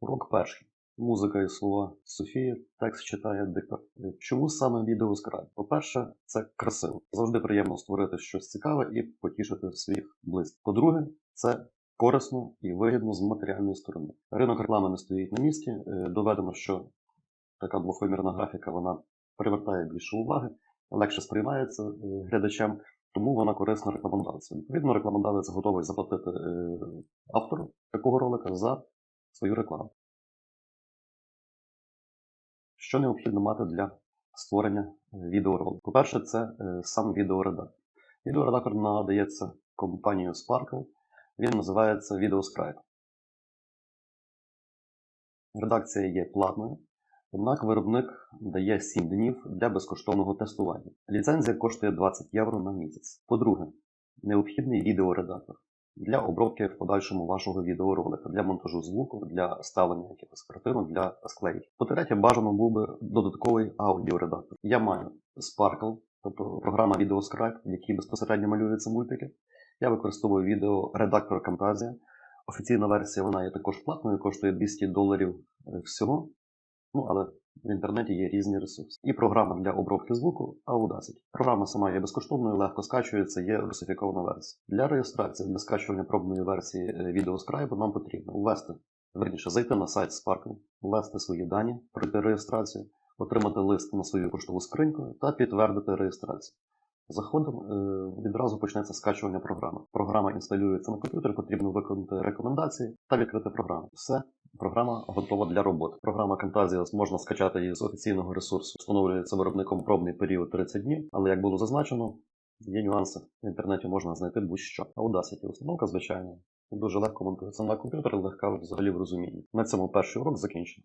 Урок перший. Музика і слова Софія, текст читає диктор. Е, Чому саме відео скрайб? По-перше, це красиво. Завжди приємно створити щось цікаве і потішити своїх близьких. По-друге, це корисно і вигідно з матеріальної сторони. Ринок реклами не стоїть на місці. Е, Доведено, що така двохвимірна графіка вона привертає більше уваги, легше сприймається е, глядачем, тому вона корисна рекламодавцям. Відповідно, рекламодавець готовий заплатити автору такого ролика за свою рекламу. Що необхідно мати для створення відеоролику? По-перше, це е, сам відеоредактор. Відеоредактор надається компанією Sparkle. Він називається VideoScribe. Редакція є платною, однак виробник дає 7 днів для безкоштовного тестування. Ліцензія коштує 20 євро на місяць. По-друге, необхідний відеоредактор для обробки в подальшому вашого відеоролика, для монтажу звуку, для ставлення якихось картинок, для склейки. По-третє, бажано був би додатковий аудіоредактор. Я маю Sparkle, тобто програма VideoScribe, в якій безпосередньо малюються мультики. Я використовую відеоредактор Camtasia. Офіційна версія вона є також платною, коштує 200 доларів е, всього. Ну, але в інтернеті є різні ресурси. І програма для обробки звуку Audacity. Програма сама є безкоштовною, легко скачується, є русифікована версія. Для реєстрації, для скачування пробної версії е, відеоскрайбу нам потрібно ввести, верніше, зайти на сайт Sparkle, ввести свої дані, пройти реєстрацію, отримати лист на свою поштову скриньку та підтвердити реєстрацію. Заходом е, відразу почнеться скачування програми. Програма інсталюється на комп'ютер, потрібно виконати рекомендації та відкрити програму. Все, програма готова для роботи. Програма Camtasia можна скачати її з офіційного ресурсу. Встановлюється виробником пробний період 30 днів, але як було зазначено, є нюанси. В інтернеті можна знайти будь-що. Audacity установка, звичайно, дуже легко монтується на комп'ютер, легка взагалі в розумінні. На цьому перший урок закінчено.